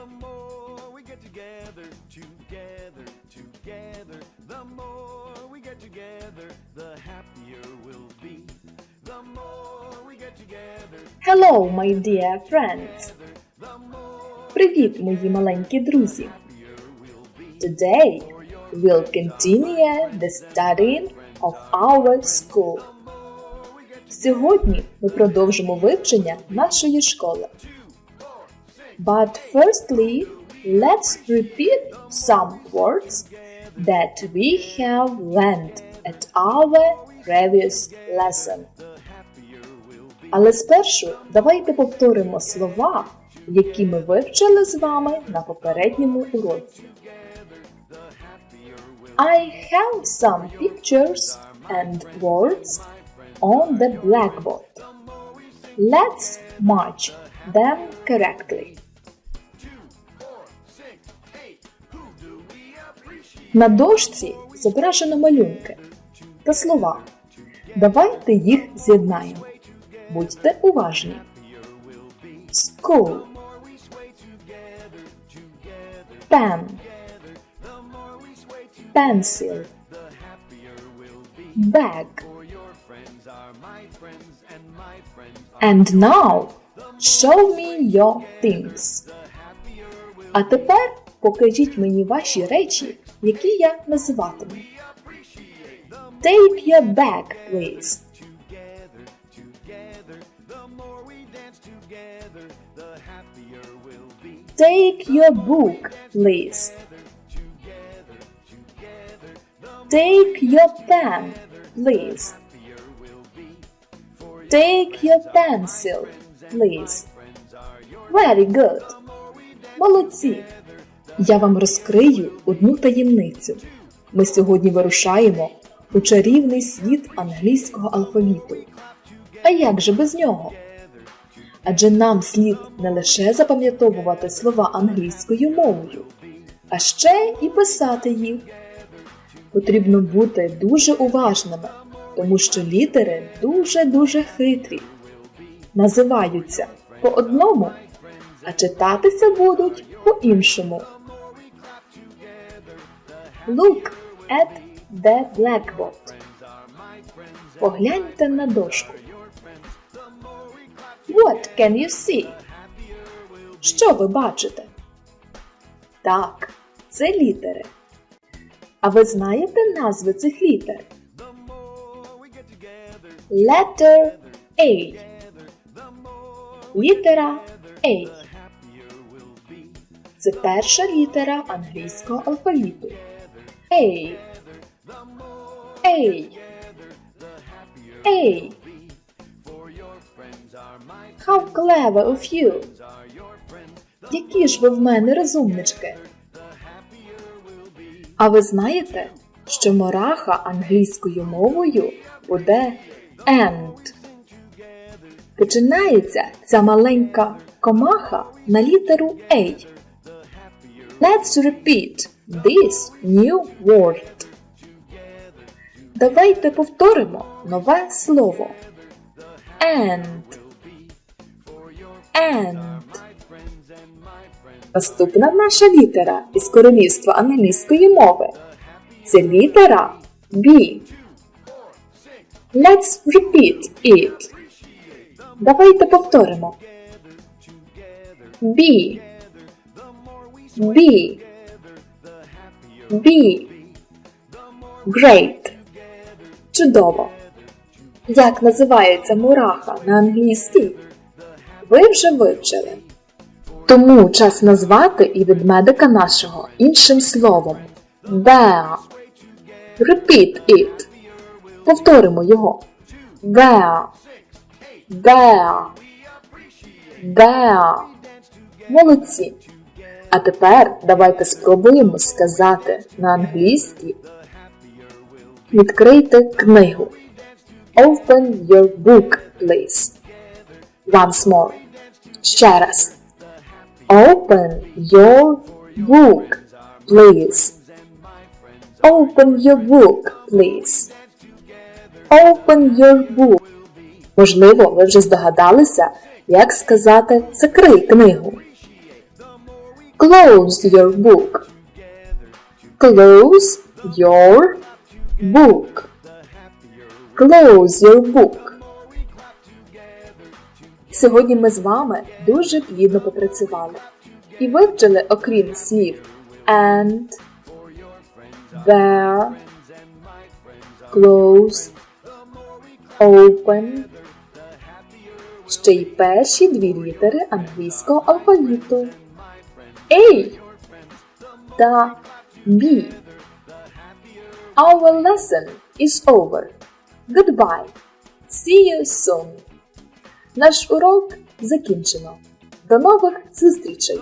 The more we get together, together, together. The more we get together, the happier we'll be. The more we get together, Hello, my dear friends! Привіт, мої маленькі друзі! Today we'll continue the studying of our school. Sьогодні ми продовжимо вивчення нашої школи. But firstly, let's repeat some words that we have learned at our previous lesson. Але спершу давайте повторимо слова, які ми вивчили з вами на попередньому уроці. I have some pictures and words on the blackboard. Let's match them correctly. На дошці зображено малюнки та слова. Давайте їх з'єднаємо. Будьте уважні. School. Pen. Pencil. Bag. And now show me your things. А тепер покажіть мені ваші речі, які я називатиму. Take your bag, please. Take your book, please. Take your pen, please. Take your pencil, please. Very good. Молодці. Я вам розкрию одну таємницю. Ми сьогодні вирушаємо у чарівний світ англійського алфавіту. А як же без нього? Адже нам слід не лише запам'ятовувати слова англійською мовою, а ще і писати їх. Потрібно бути дуже уважними, тому що літери дуже-дуже хитрі. Називаються по одному, а читатися будуть по-іншому. Look at the blackboard. Погляньте на дошку. What can you see? Що ви бачите? Так, це літери. А ви знаєте назви цих літер? Letter A. Літера A. Це перша літера англійського алфавіту. A. A. A. How clever of you! Які ж ви в мене розумнички? А ви знаєте, що мораха англійською мовою буде and? Починається ця маленька комаха на літеру A. Let's repeat this new word. Давайте повторимо нове слово. And. And. Наступна наша літера із королівства англійської мови. Це літера B. Let's repeat it. Давайте повторимо. B. B. B. Great. Чудово. Як називається мураха на англійській? Ви вже вивчили. Тому час назвати і ведмедика нашого іншим словом. Bear. Repeat it. Повторимо його. Bear. Bear. Bear. Молодці. А тепер давайте спробуємо сказати на англійській. Відкрийте книгу. Open your book, please. Once more. Ще раз. Open your book, please. Open your book, please. Open your book. Можливо, ви вже здогадалися, як сказати закрий книгу. Close your book. Close your book. Close your book. Сьогодні ми з вами дуже плідно попрацювали і вивчили, окрім слів and, there, close, open, ще й перші дві літери англійського алфавіту A та B. Our lesson is over. Goodbye. See you soon. Наш урок закінчено. До нових зустрічей!